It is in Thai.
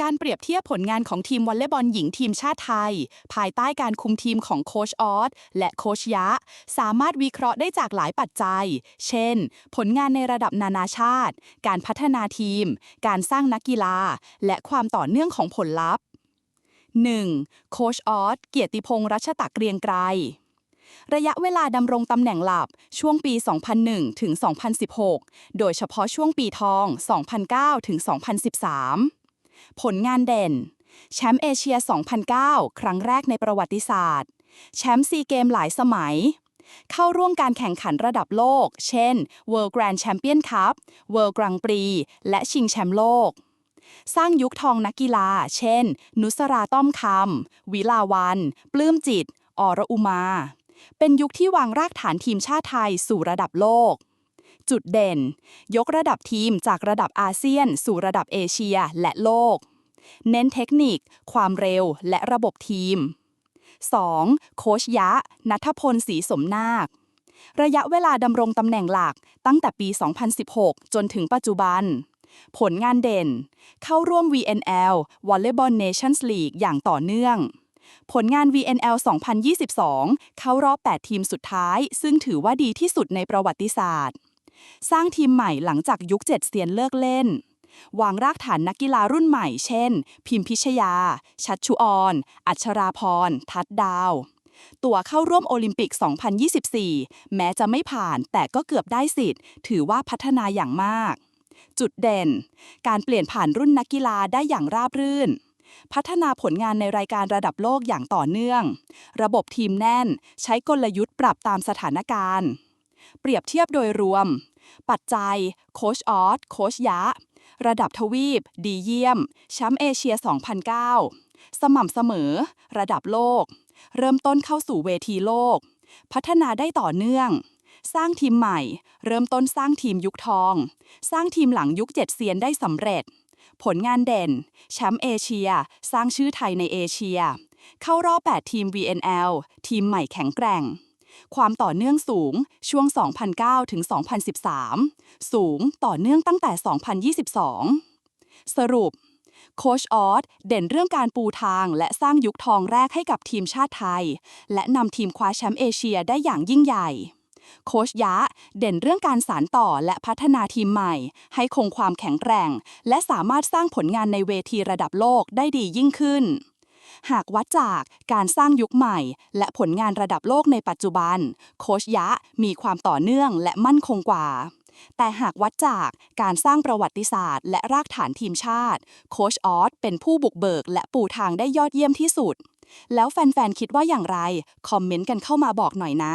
การเปรียบเทียบผลงานของทีมวอลเลย์บอลหญิงทีมชาติไทย ภายใต้การคุมทีมของโคชออสและโคชยะ สามารถวิเคราะห์ได้จากหลายปัจจัย เช่น ผลงานในระดับนานาชาติ การพัฒนาทีม การสร้างนักกีฬา และความต่อเนื่องของผลลัพธ์ 1. โคชออสเกียรติพงษ์รัชตะเกรียงไกรระยะเวลาดำรงตำแหน่งหลับช่วงปี 2001 ถึง 2016 โดยเฉพาะช่วงปีทอง 2009 ถึง 2013 ผลงานเด่น แชมป์เอเชีย 2009 ครั้งแรกในประวัติศาสตร์ แชมป์ซีเกมหลายสมัย เข้าร่วมการแข่งขันระดับโลก เช่น World Grand Champion Cup World Grand Prix และชิงแชมป์โลก สร้างยุคทองนักกีฬา เช่น นุสราต้อมคำวิลาวัน ปลื้มจิต อรอุมา เป็นยุคที่วางรากฐานทีมชาติไทยสู่ระดับโลก จุดเด่น ยกระดับทีมจากระดับอาเซียน สู่ระดับเอเชียและโลก เน้นเทคนิค ความเร็วและระบบทีม 2. โคชยะ นัทพลศรีสมนาค ระยะเวลาดำรงตำแหน่งหลักตั้งแต่ปี 2016 จนถึงปัจจุบัน ผลงานเด่น เข้าร่วม VNL Volleyball Nations League อย่างต่อเนื่อง ผลงาน VNL 2022 เข้ารอบ 8 ทีมสุดท้าย ซึ่งถือว่าดีที่สุดในประวัติศาสตร์ สร้างทีมใหม่หลังจากยุค7เซียนเลิกเล่น วางรากฐานนักกีฬารุ่นใหม่ เช่น พิมพิชยา ชัดชุออน อัชราพร ทัดดาว ตัวเข้าร่วมโอลิมปิก 2024 แม้จะไม่ผ่านแต่ก็เกือบได้สิทธิ์ ถือว่าพัฒนาอย่างมาก จุดเด่น การเปลี่ยนผ่านรุ่นนักกีฬาได้อย่างราบรื่นพัฒนาผลงานในรายการระดับโลกอย่างต่อเนื่อง ระบบทีมแน่น ใช้กลยุทธ์ปรับตามสถานการณ์ เปรียบเทียบโดยรวม ปัจจัย โคชออสโคชยะ ระดับทวีป ดีเยี่ยม แชมป์เอเชีย 2009 สม่ำเสมอ ระดับโลก เริ่มต้นเข้าสู่เวทีโลก พัฒนาได้ต่อเนื่อง สร้างทีมใหม่ เริ่มต้นสร้างทีมยุคทอง สร้างทีมหลังยุคเจ็ดเซียนได้สำเร็จ ผลงานเด่น แชมป์เอเชีย สร้างชื่อไทยในเอเชีย เข้ารอบ 8 ทีม VNL ทีมใหม่แข็งแกร่ง ความต่อเนื่องสูงช่วง 2009 ถึง 2013 สูงต่อเนื่องตั้งแต่ 2022 สรุป โคชออสเด่นเรื่องการปูทางและสร้างยุคทองแรกให้กับทีมชาติไทย และนำทีมคว้าแชมป์เอเชียได้อย่างยิ่งใหญ่โคชยะ เด่นเรื่องการสานต่อและพัฒนาทีมใหม่ ให้คงความแข็งแกร่ง และสามารถสร้างผลงานในเวทีระดับโลกได้ดียิ่งขึ้น หากวัดจากการสร้างยุคใหม่ และผลงานระดับโลกในปัจจุบัน โคชยะมีความต่อเนื่องและมั่นคงกว่า แต่หากวัดจากการสร้างประวัติศาสตร์ และรากฐานทีมชาติ โคชออสเป็นผู้บุกเบิก และปูทางได้ยอดเยี่ยมที่สุด แล้วแฟนๆคิดว่าอย่างไร คอมเมนต์กันเข้ามาบอกหน่อยนะ